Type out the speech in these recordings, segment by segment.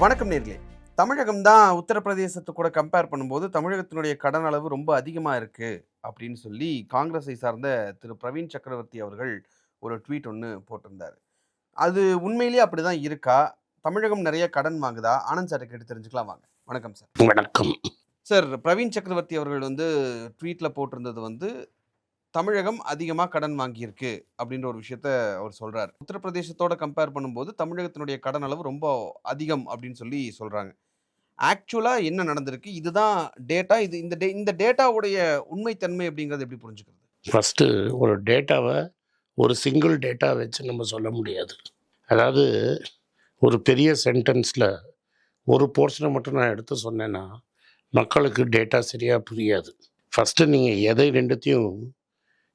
வணக்கம் நேர்களே. தமிழகம் தான் உத்தரப்பிரதேசத்தை கூட கம்பேர் பண்ணும்போது தமிழகத்தினுடைய கடன் அளவு ரொம்ப அதிகமாக இருக்கு அப்படின்னு சொல்லி காங்கிரஸை சார்ந்த திரு பிரவீன் சக்கரவர்த்தி அவர்கள் ஒரு ட்வீட் ஒன்று போட்டிருந்தார். அது உண்மையிலேயே அப்படிதான் இருக்கா? தமிழகம் நிறைய கடன் வாங்குதா? ஆனந்த் சாரை கேட்டு தெரிஞ்சுக்கலாம் வாங்க. வணக்கம் சார் வணக்கம். சார் பிரவீன் சக்கரவர்த்தி அவர்கள் வந்து ட்வீட்ல போட்டிருந்தது வந்து தமிழகம் அதிகமாக கடன் வாங்கியிருக்கு அப்படின்ற ஒரு விஷயத்த அவர் சொல்கிறார் உத்தரப்பிரதேசத்தோட கம்பேர் பண்ணும்போது தமிழகத்தினுடைய கடன் அளவு ரொம்ப அதிகம் அப்படின்னு சொல்லி சொல்கிறாங்க ஆக்சுவலாக என்ன நடந்திருக்கு? இதுதான் டேட்டா இது இந்த டே இந்த டேட்டாவுடைய உண்மைத்தன்மை அப்படிங்கிறது எப்படி புரிஞ்சுக்கிறது? ஃபஸ்ட்டு ஒரு டேட்டாவை ஒரு சிங்கிள் டேட்டா வச்சு நம்ம சொல்ல முடியாது. அதாவது ஒரு பெரிய சென்டென்ஸில் ஒரு போர்ஷனை மட்டும் நான் எடுத்து சொன்னேன்னா மக்களுக்கு டேட்டா சரியாக புரியாது. ஃபஸ்ட்டு நீங்கள் எதை ரெண்டுத்தையும்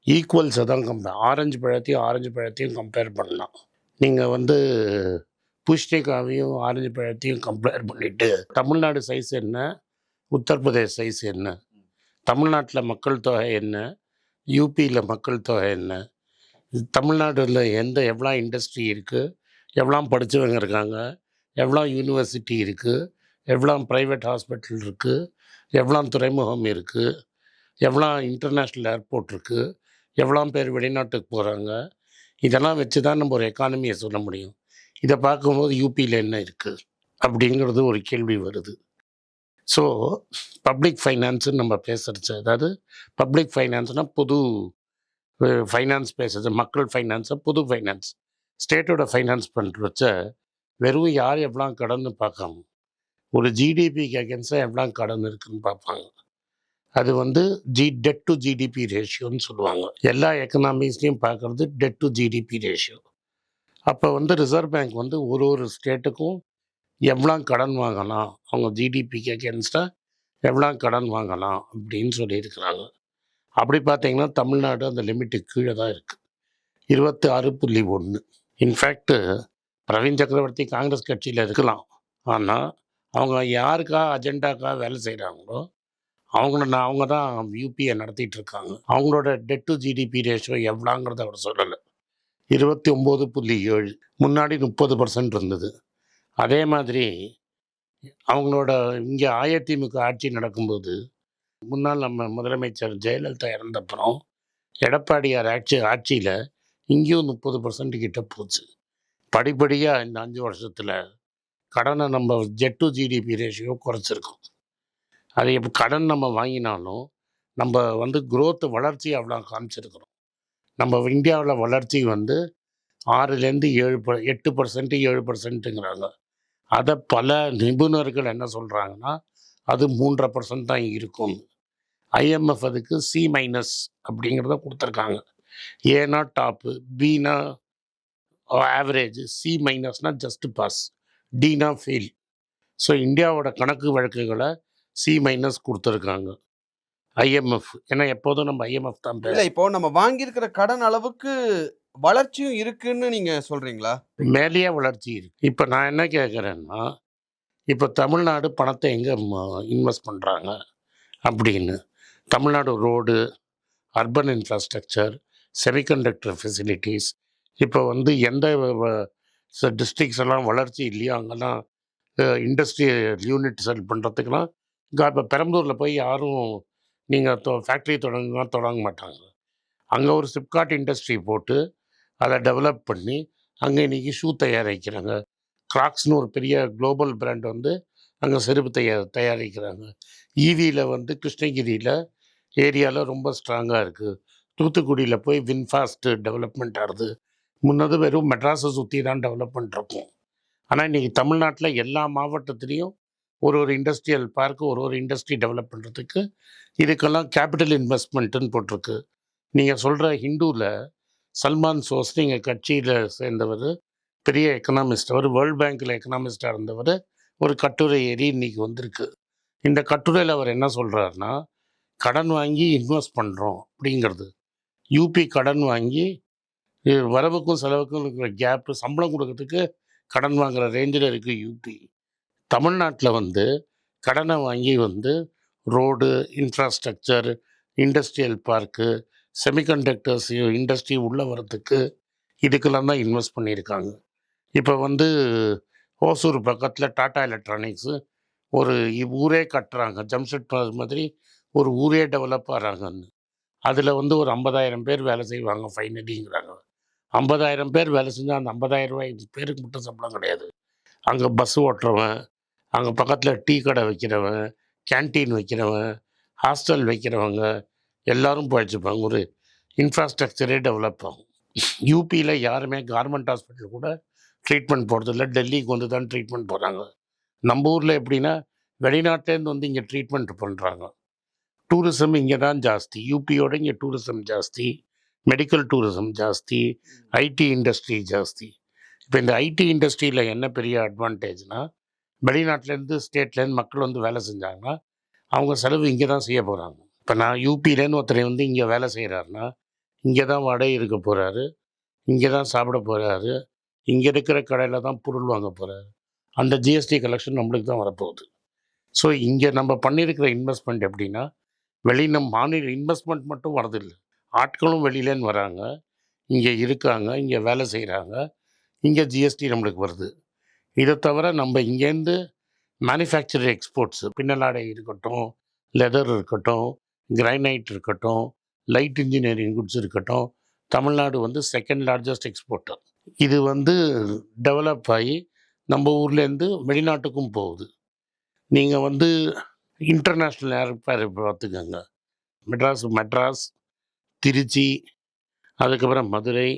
ஈக்குவல்ஸை தான். கம்பேர் ஆரஞ்சு பழத்தையும் ஆரஞ்சு பழத்தையும் கம்பேர் பண்ணலாம். நீங்கள் வந்து புஷ்டிகாவையும் ஆரஞ்சு பழத்தையும் கம்பேர் பண்ணிவிட்டு தமிழ்நாடு சைஸ் என்ன? உத்தரப்பிரதேஷ் சைஸ் என்ன? தமிழ்நாட்டில் மக்கள் தொகை என்ன? யூபியில் மக்கள் தொகை என்ன? தமிழ்நாட்டில் தமிழ்நாடுல எந்த எவ்வளோ இண்டஸ்ட்ரி இருக்குது எவ்வளோ படித்தவங்க இருக்காங்க? எவ்வளோ யூனிவர்சிட்டி இருக்குது எவ்வளோ ப்ரைவேட் ஹாஸ்பிட்டல் இருக்குது எவ்வளோ துறைமுகம் இருக்குது எவ்வளோ இன்டர்நேஷ்னல் ஏர்போர்ட் இருக்குது எவ்வளோ பேர் வெளிநாட்டுக்கு போகிறாங்க இதெல்லாம் வச்சு தான் நம்ம ஒரு எக்கானமியை சொல்ல முடியும். இதை பார்க்கும்போது யூபியில் என்ன இருக்குது அப்படிங்கிறது ஒரு கேள்வி வருது. ஸோ பப்ளிக் ஃபைனான்ஸுன்னு நம்ம பேசுகிறச்சு அதாவது பப்ளிக் ஃபைனான்ஸ்னால் பொது ஃபைனான்ஸ் பேசுறது மக்கள் ஃபைனான்ஸை பொது ஃபைனான்ஸ் ஸ்டேட்டோட ஃபைனான்ஸ் பண்ணுறச்ச வெறும் யார் எவ்வளோ கடன்னு பார்க்காம ஒரு ஜிடிபிக்கு அகேன்ஸ்டாக எவ்வளோ கடன் இருக்குன்னு பார்ப்பாங்க. அது வந்து ஜி டெட் டு ஜிடிபி ரேஷியோன்னு சொல்லுவாங்க. எல்லா எக்கனாமிக்ஸ்லையும் பார்க்குறது டெட் டு ஜிடிபி ரேஷியோ அப்போ வந்து ரிசர்வ் பேங்க் வந்து ஒரு ஒரு ஸ்டேட்டுக்கும் எவ்வளோ கடன் வாங்கலாம்? அவங்க ஜிடிபிக்கு அகேன்ஸ்டாக எவ்வளோ கடன் வாங்கலாம்? அப்படின்னு சொல்லியிருக்கிறாங்க. அப்படி பார்த்தீங்கன்னா தமிழ்நாடு அந்த லிமிட்டுக்கு கீழே தான் இருக்குது இருபத்தி ஆறு புள்ளி ஒன்று இன்ஃபேக்ட்டு பிரவீன் சக்கரவர்த்தி காங்கிரஸ் கட்சியில் இருக்கலாம். ஆனால் அவங்க யாருக்கா அஜெண்டாக்கா வேலை செய்கிறாங்களோ அவங்க நான் அவங்க தான் யூபியை நடத்திட்டு இருக்காங்க அவங்களோட டெட் டு ஜிடிபி ரேஷியோ எவ்வளோங்கிறத அவர் சொல்லலை. இருபத்தி ஒம்பது புள்ளி ஏழு. முன்னாடி முப்பது பர்சன்ட் இருந்தது. அதே மாதிரி அவங்களோட இங்கே அதிமுக ஆட்சி நடக்கும்போது முன்னாள் நம்ம முதலமைச்சர் ஜெயலலிதா இறந்தப்புறம் எடப்பாடியார் ஆட்சி ஆட்சியில் இங்கேயும் முப்பது பர்சன்ட் கிட்ட போச்சு. படிப்படியாக இந்த அஞ்சு வருஷத்தில் கடனை நம்ம ஜெட் டு ஜிடிபி ரேஷியோ குறைச்சிருக்கோம். அது இப்போ கடன் நம்ம வாங்கினாலும் நம்ம வந்து குரோத்து வளர்ச்சி அவ்வளோ காமிச்சிருக்கிறோம். நம்ம இந்தியாவில் வளர்ச்சி வந்து ஆறுலேருந்து ஏழு ப எட்டு பர்சன்ட்டு ஏழு பர்சன்ட்டுங்கிறாங்க அதை பல நிபுணர்கள் என்ன சொல்கிறாங்கன்னா அது மூன்றரை பர்சன்ட் தான் இருக்கும் ஐஎம்எஃப் அதுக்கு சி மைனஸ் அப்படிங்கிறத கொடுத்துருக்காங்க. ஏனா டாப்பு பினா ஆவரேஜ் சி மைனஸ்னால் ஜஸ்ட் பாஸ் டினா ஃபெயில் ஸோ இந்தியாவோட கணக்கு வழக்குகளை சி மைனஸ் கொடுத்துருக்காங்க. ஐஎம்எஃப் ஏன்னா எப்போதும் நம்ம ஐஎம்எஃப் தான் இல்லை இப்போ நம்ம வாங்கியிருக்கிற கடன் அளவுக்கு வளர்ச்சியும் இருக்குன்னு நீங்க சொல்றீங்களா? மேலேயே வளர்ச்சி இருக்கு. இப்போ நான் என்ன கேட்குறேன்னா இப்போ தமிழ்நாடு பணத்தை எங்கே இன்வெஸ்ட் பண்ணுறாங்க அப்படின்னு. Tamil Nadu road urban infrastructure semiconductor facilities இப்போ வந்து எந்த டிஸ்ட்ரிக்ஸ் எல்லாம் வளர்ச்சி இல்லையோ? அங்கெல்லாம் இண்டஸ்ட்ரியல் யூனிட் செல் பண்ணுறதுக்கெல்லாம் இங்கே இப்போ பெரம்பலூரில் போய் யாரும் நீங்கள் ஃபேக்ட்ரி தொடங்குனா தொடங்க மாட்டாங்க. அங்கே ஒரு சிப்காட் இண்டஸ்ட்ரி போட்டு அதை டெவலப் பண்ணி அங்கே இன்றைக்கி ஷூ தயாரிக்கிறாங்க. கிராக்ஸ்னு ஒரு பெரிய குளோபல் பிராண்ட் வந்து அங்கே செருப்பு தயார் தயாரிக்கிறாங்க. ஈவியில் வந்து கிருஷ்ணகிரியில் ஏரியாவில் ரொம்ப ஸ்ட்ராங்காக இருக்குது தூத்துக்குடியில் போய் வின்ஃபாஸ்ட்டு டெவலப்மெண்ட் ஆகுது. முன்னது வெறும் மெட்ராஸை சுற்றி தான் டெவலப்மெண்ட் இருக்கும். ஆனால் இன்றைக்கி தமிழ்நாட்டில் எல்லா மாவட்டத்துலேயும் ஒரு ஒரு இண்டஸ்ட்ரியல் பார்க்கு ஒரு ஒரு இண்டஸ்ட்ரி டெவலப் பண்ணுறதுக்கு இதுக்கெல்லாம் கேபிட்டல் இன்வெஸ்ட்மெண்ட்டுன்னு போட்டிருக்கு. நீங்கள் சொல்கிற ஹிந்துவில் சல்மான் சோஸ்னி எங்கள் கட்சியில் சேர்ந்தவர் பெரிய எக்கனாமிஸ்ட் அவர் வேர்ல்ட் பேங்க்கில் எக்கனாமிஸ்டாக இருந்தவர். ஒரு கட்டுரை ஏறி இன்றைக்கி வந்திருக்கு. இந்த கட்டுரையில் அவர் என்ன சொல்கிறாருன்னா கடன் வாங்கி இன்வெஸ்ட் பண்ணுறோம் அப்படிங்கிறது. யூபி கடன் வாங்கி வரவுக்கும் செலவுக்கும் இருக்கிற கேப்பு சம்பளம் கொடுக்கறதுக்கு கடன் வாங்குகிற ரேஞ்சில் இருக்குது யூபி தமிழ்நாட்டில் வந்து கடனை வாங்கி வந்து road infrastructure industrial park semiconductors industry உள்ளே வரத்துக்கு இதுக்கெல்லாம் தான் இன்வெஸ்ட் பண்ணியிருக்காங்க. இப்போ வந்து ஓசூர் பக்கத்தில் டாடா எலக்ட்ரானிக்ஸு ஒரு இ- ஊரே கட்டுறாங்க. ஜம்ஷெட் மாதிரி ஒரு ஊரே டெவலப் ஆகிறாங்கன்னு அதில் வந்து ஒரு ஐம்பதாயிரம் பேர் வேலை செய்வாங்க ஃபைனலிங்கிறாங்க ஐம்பதாயிரம் பேர் வேலை செஞ்சால் அந்த ஐம்பதாயிரம் ரூபாய் பேருக்கு மட்டும் சம்பளம் கிடையாது. அங்கே பஸ் ஓட்டுறவன் அங்கே பக்கத்தில் டீ கடை வைக்கிறவன் கேன்டீன் வைக்கிறவன் ஹாஸ்டல் வைக்கிறவங்க எல்லாரும் போயிடுச்சுப்பாங்க ஒரு இன்ஃப்ராஸ்ட்ரக்சரே டெவலப் ஆகும். யூபியில் யாருமே கார்மெண்ட் ஹாஸ்பிட்டல் கூட ட்ரீட்மெண்ட் போகிறதில்ல டெல்லிக்கு வந்து தான் ட்ரீட்மெண்ட் போகிறாங்க நம்ம ஊரில் எப்படின்னா வெளிநாட்டிலேருந்து வந்து இங்கே ட்ரீட்மெண்ட் பண்ணுறாங்க டூரிசம் இங்கே தான் ஜாஸ்தி யூபியோட இங்கே டூரிசம் ஜாஸ்தி. மெடிக்கல் டூரிசம் ஜாஸ்தி. ஐடி இண்டஸ்ட்ரி ஜாஸ்தி. இப்போ இந்த ஐடி இண்டஸ்ட்ரியில் என்ன பெரிய அட்வான்டேஜ்னா வெளிநாட்டிலேருந்து ஸ்டேட்லேருந்து மக்கள் வந்து வேலை செஞ்சாங்கன்னா அவங்க செலவு இங்கே தான் செய்ய போகிறாங்க இப்போ நான் யூபியிலேருந்து ஒருத்தர் வந்து இங்கே வேலை செய்கிறாருன்னா இங்கே தான் வாடகை இருக்க போகிறாரு இங்கே தான் சாப்பிட போகிறாரு இங்கே இருக்கிற கடையில் தான் பொருள் வாங்க போகிறாரு அந்த ஜிஎஸ்டி கலெக்ஷன் நம்மளுக்கு தான் வரப்போகுது. ஸோ இங்கே நம்ம பண்ணியிருக்கிற இன்வெஸ்ட்மெண்ட் எப்படின்னா வெளி நம் மாநில இன்வெஸ்ட்மெண்ட் மட்டும் வரதில்லை. ஆட்களும் வெளியிலேன்னு வராங்க இங்கே இருக்காங்க இங்கே வேலை செய்கிறாங்க இங்கே ஜிஎஸ்டி நம்மளுக்கு வருது. இதை தவிர நம்ம இங்கேருந்து மேனுஃபேக்சர் எக்ஸ்போர்ட்ஸு பின்னலாடை இருக்கட்டும் லெதர் இருக்கட்டும் கிரைனைட் இருக்கட்டும் லைட் இன்ஜினியரிங் குட்ஸ் இருக்கட்டும் தமிழ்நாடு வந்து செகண்ட் லார்ஜஸ்ட் எக்ஸ்போர்ட்டர் இது வந்து டெவலப் ஆகி நம்ம ஊர்லேருந்து வெளிநாட்டுக்கும் போகுது. நீங்கள் வந்து இன்டர்நேஷ்னல் ஏர்பேர் பார்த்துக்கோங்க. மெட்ராஸ் மெட்ராஸ் திருச்சி அதுக்கப்புறம் மதுரை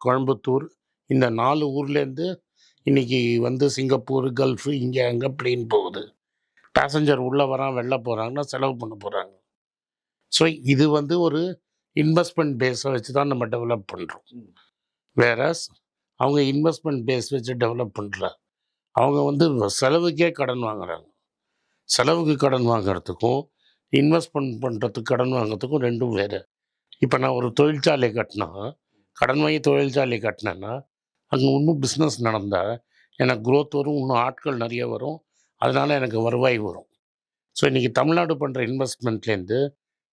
கோயம்புத்தூர் இந்த நாலு ஊர்லேருந்து இன்றைக்கி வந்து சிங்கப்பூர் கல்ஃபு இங்கே அங்கே பிளேன் போகுது. பேசஞ்சர் உள்ளே வரான் வெளில போகிறாங்கன்னா செலவு பண்ண போகிறாங்க ஸோ இது வந்து ஒரு இன்வெஸ்ட்மெண்ட் பேஸை வச்சு தான் நம்ம டெவலப் பண்ணுறோம். வேறஸ் அவங்க இன்வெஸ்ட்மெண்ட் பேஸ் வச்சு டெவலப் பண்ணல அவங்க வந்து செலவுக்கே கடன் வாங்குறாங்க. செலவுக்கு கடன் வாங்குறதுக்கும் இன்வெஸ்ட்மெண்ட் பண்ணுறதுக்கு கடன் வாங்குறதுக்கும் ரெண்டும் வேறு. இப்போ நான் ஒரு தொழிற்சாலை கட்டினா கடன் வாங்கி தொழிற்சாலை கட்டினேன்னா அங்கே இன்னும் பிஸ்னஸ் நடந்தால் எனக்கு growth வரும் இன்னும் ஆட்கள் நிறைய வரும். அதனால் எனக்கு வருவாய் வரும். ஸோ இன்றைக்கி தமிழ்நாடு பண்ணுற இன்வெஸ்ட்மெண்ட்லேருந்து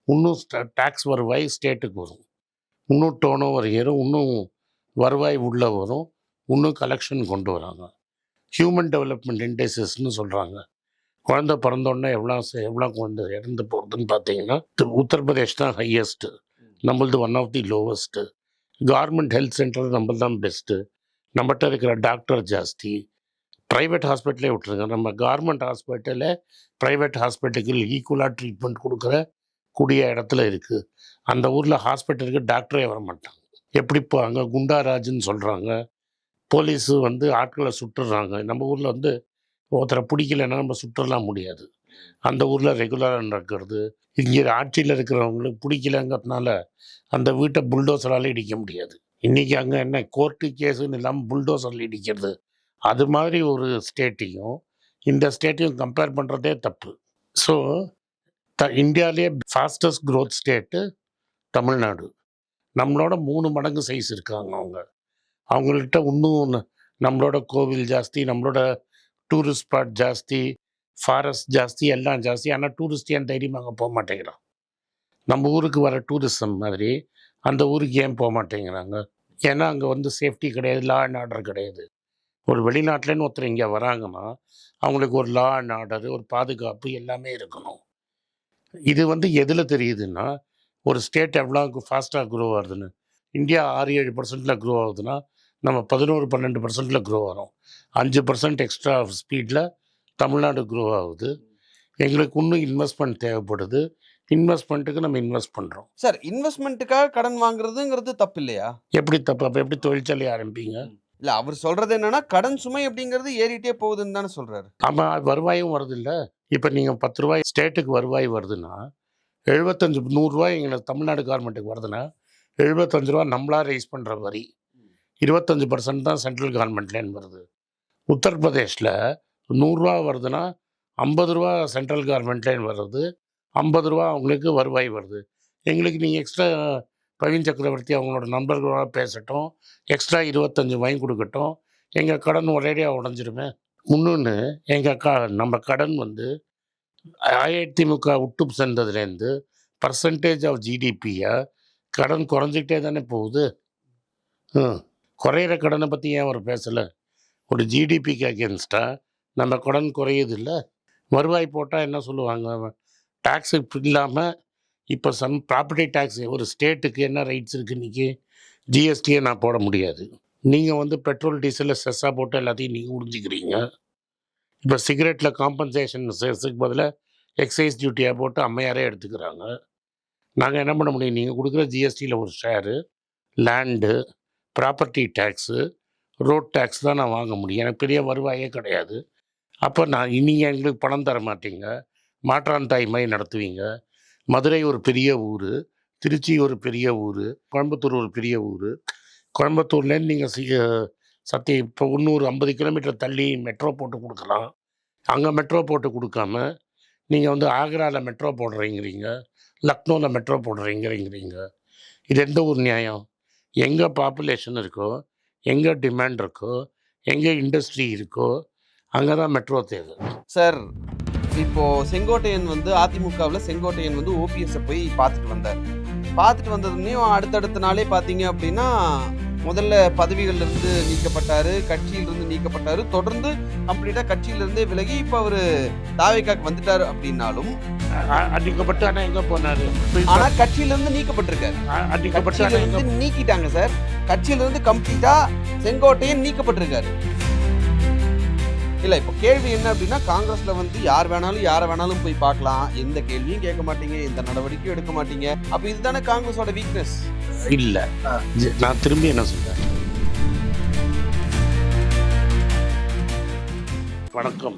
இன்னும் டேக்ஸ் வருவாய் ஸ்டேட்டுக்கு வரும். இன்னும் டோன் ஓவர் ஏறும் இன்னும் வருவாய் உள்ளே வரும் இன்னும் கலெக்ஷன் கொண்டு வராங்க. ஹியூமன் டெவலப்மெண்ட் இண்டெக்ஸஸ்னு சொல்கிறாங்க குழந்த பிறந்தோடனே எவ்வளோ எவ்வளோ குழந்தை இறந்து போகிறதுன்னு பார்த்தீங்கன்னா உத்தரப்பிரதேஷ் தான் ஹையஸ்ட்டு நம்மளது one of the lowest government health centre நம்மளது தான் பெஸ்ட்டு நம்மகிட்ட இருக்கிற டாக்டர் ஜாஸ்தி. ப்ரைவேட் ஹாஸ்பிட்டலே விட்டுருங்க. நம்ம கவர்மெண்ட் ஹாஸ்பிட்டலில் ப்ரைவேட் ஹாஸ்பிட்டலுக்கு ஈக்குவலாக ட்ரீட்மெண்ட் கொடுக்குற கூடிய இடத்துல இருக்குது அந்த ஊரில் ஹாஸ்பிட்டலுக்கு டாக்டரே வர மாட்டாங்க. எப்படி இப்போ அங்கே குண்டாராஜுன்னு சொல்கிறாங்க போலீஸு வந்து ஆட்களை சுட்டுறாங்க. நம்ம ஊரில் வந்து ஒருத்தரை பிடிக்கலைன்னா நம்ம சுற்றலாம் முடியாது. அந்த ஊரில் ரெகுலராக நடக்கிறது. இங்கே ஆட்சியில் இருக்கிறவங்களுக்கு பிடிக்கலங்கிறதுனால அந்த வீட்டை புல்டோசரால் இடிக்க முடியாது. இன்றைக்கி அங்கே என்ன கோர்ட்டு கேஸுன்னு இல்லாமல் புல்டோசரில் இடிக்கிறது. அது மாதிரி ஒரு ஸ்டேட்டையும் இந்த ஸ்டேட்டையும் கம்பேர் பண்ணுறதே தப்பு. ஸோ த இந்தியாவிலே ஃபாஸ்டஸ்ட் க்ரோத் ஸ்டேட்டு தமிழ்நாடு. நம்மளோட மூணு மடங்கு சைஸ் இருக்காங்க அவங்க. அவங்கள்ட்ட இன்னும் நம்மளோட கோவில் ஜாஸ்தி நம்மளோட டூரிஸ்ட் ஸ்பாட் ஜாஸ்தி ஃபாரஸ்ட் ஜாஸ்தி எல்லாம் ஜாஸ்தி. ஆனால் டூரிஸ்ட் ஏன் தைரியமாக அங்கே போக மாட்டேங்கிறான்? நம்ம ஊருக்கு வர டூரிசம் மாதிரி அந்த ஊருக்கு ஏன் போக மாட்டேங்கிறாங்க? ஏன்னா அங்கே வந்து சேஃப்டி கிடையாது லா அண்ட் ஆர்டர் கிடையாது. ஒரு வெளிநாட்டிலேருந்து ஒருத்தர் இங்கே வராங்கன்னா அவங்களுக்கு ஒரு லா அண்ட் ஆர்டர் ஒரு பாதுகாப்பு எல்லாமே இருக்கணும். இது வந்து எதில் தெரியுதுன்னா ஒரு ஸ்டேட் எவ்வளோ ஃபாஸ்ட்டாக க்ரோ ஆகுதுன்னு. இந்தியா ஆறு ஏழு பர்சன்ட்டில் க்ரோ ஆகுதுன்னா நம்ம பதினோரு பன்னெண்டு பர்சன்ட்டில் க்ரோ ஆகிறோம். அஞ்சு பர்சன்ட் எக்ஸ்ட்ரா ஸ்பீடில் தமிழ்நாடு க்ரோ ஆகுது. எங்களுக்கு இன்னும் இன்வெஸ்ட்மெண்ட் தேவைப்படுது. இன்வெஸ்ட்மெண்ட்டுக்கு நம்ம இன்வெஸ்ட் பண்ணுறோம் சார் இன்வெஸ்ட்மெண்ட்டுக்காக கடன் வாங்குறதுங்கிறது தப்பு இல்லையா எப்படி தப்பு? அப்போ எப்படி தொழிற்சாலை ஆரம்பிங்க இல்ல அவர் சொல்றது என்னன்னா கடன் சுமை அப்படிங்கிறது ஏறிட்டே போகுதுன்னு தானே சொல்றாரு. ஆமாம் வருவாயும் வருதில்ல. இப்போ நீங்கள் பத்து ரூபாய் ஸ்டேட்டுக்கு வருவாய் வருதுன்னா எழுபத்தஞ்சு நூறுரூவா எங்களுக்கு தமிழ்நாடு கவர்மெண்ட்டுக்கு வருதுன்னா எழுபத்தஞ்சு ரூபா நம்மளா ரைஸ் பண்ணுற வரி. இருபத்தஞ்சு பர்சன்ட் தான் சென்ட்ரல் கவர்மெண்ட்லேருந்து வருது. உத்தரப்பிரதேஷில் நூறுரூவா வருதுன்னா ஐம்பது ரூபா சென்ட்ரல் கவர்மெண்ட்லேருந்து வருது. ஐம்பது ரூபா அவங்களுக்கு வருவாய் வருது. எங்களுக்கு நீங்கள் எக்ஸ்ட்ரா பிரவீன் சக்கரவர்த்தி அவங்களோட நண்பர்களோட பேசட்டும். எக்ஸ்ட்ரா இருபத்தஞ்சு வாங்கி கொடுக்கட்டும். எங்கள் கடன் ஒரேடியாக உடஞ்சிருமே. முன்னொன்று எங்கள் க நம்ம கடன் வந்து அஇஅதிமுக விட்டு சென்றதுலேருந்து பர்சன்டேஜ் ஆஃப் ஜிடிபியை கடன் குறைஞ்சிக்கிட்டே தானே போகுது. ம் குறையிற கடனை பற்றி ஏன் அவர் பேசலை? ஒரு ஜிடிபிக்கு அகேன்ஸ்டாக நம்ம கடன் குறையுது இல்லை? வருவாய் போட்டால் என்ன சொல்லுவாங்க? டேக்ஸு இல்லாமல் இப்போ சம் ப்ராப்பர்ட்டி டேக்ஸ் ஒரு ஸ்டேட்டுக்கு என்ன ரைட்ஸ் இருக்குது இன்றைக்கி ஜிஎஸ்டியை நான் போட முடியாது. நீங்கள் வந்து பெட்ரோல் டீசலில் செஸ்ஸாக போட்டு எல்லாத்தையும் நீங்கள் உறிஞ்சிக்கிறீங்க. இப்போ சிகரெட்டில் காம்பன்சேஷன் செஸ்ஸுக்கு பதிலாக எக்ஸைஸ் டியூட்டியாக போட்டு அம்மையாரே எடுத்துக்கிறாங்க. நாங்கள் என்ன பண்ண முடியும்? நீங்கள் கொடுக்குற ஜிஎஸ்டியில் ஒரு share land property tax road tax தான் நான் வாங்க முடியும். எனக்கு பெரிய வருவாயே கிடையாது. அப்போ நான் நீங்கள் எங்களுக்கு பணம் தர மாட்டீங்க. மாற்றான் தாய் மாதிரி நடத்துவீங்க. மதுரை ஒரு பெரிய ஊர் திருச்சி ஒரு பெரிய ஊர் கோயம்புத்தூர் ஒரு பெரிய ஊர். கோயம்புத்தூர்லேருந்து நீங்கள் சி சத்தி இப்போ இன்னொரு ஐம்பது கிலோமீட்டர் தள்ளி மெட்ரோ போட்டு கொடுக்கலாம். அங்கே மெட்ரோ போட்டு கொடுக்காம நீங்கள் வந்து ஆக்ராவில் மெட்ரோ போடுறீங்கிறீங்க லக்னோவில் மெட்ரோ போடுறீங்கிறீங்கிறீங்க இது எந்த ஒரு நியாயம்? எங்கே பாப்புலேஷன் இருக்கோ எங்கே டிமாண்ட் இருக்கோ எங்கே இண்டஸ்ட்ரி இருக்கோ அங்கே தான் மெட்ரோ தேவை. சார் இப்போ செங்கோட்டையன் வந்து அதிமுகவில் செங்கோட்டையன் வந்து ஓபிஎஸ் போய் பார்த்துட்டு வந்தார். பார்த்துட்டு வந்ததுனையும் அடுத்தடுத்த நாளே பார்த்தீங்க அப்படின்னா முதல்ல பதவிகள்ல இருந்து நீக்கப்பட்டாரு கட்சியில இருந்து நீக்கப்பட்டாரு. தொடர்ந்து கம்ப்ளீட்டா கட்சியில இருந்தே விலகி இப்போ அவரு தாவேக்காக்கு வந்துட்டாரு அப்படின்னாலும் அடிக்கப்பட்டு ஆனால் எங்கே போனார்? ஆனா கட்சியில இருந்து நீக்கப்பட்டிருக்காரு. அடிக்கப்பட்டு கட்சியில ஆனால் எங்கே இருந்து நீக்கிட்டாங்க சார். கட்சியில இருந்து கம்ப்ளீட்டா செங்கோட்டையன் நீக்கப்பட்டிருக்காரு. இல்லை இப்போ கேள்வி என்ன அப்படின்னா காங்கிரஸ்ல வந்து யார் வேணாலும் யாரை வேணாலும் போய் பார்க்கலாம். எந்த கேள்வியும் கேட்க மாட்டீங்க எந்த நடவடிக்கையும் எடுக்க மாட்டீங்க. அப்ப இதுதானே காங்கிரஸோட வீக்னஸ் இல்லை. நான் திரும்பி என்ன சொல்றேன்? வணக்கம்.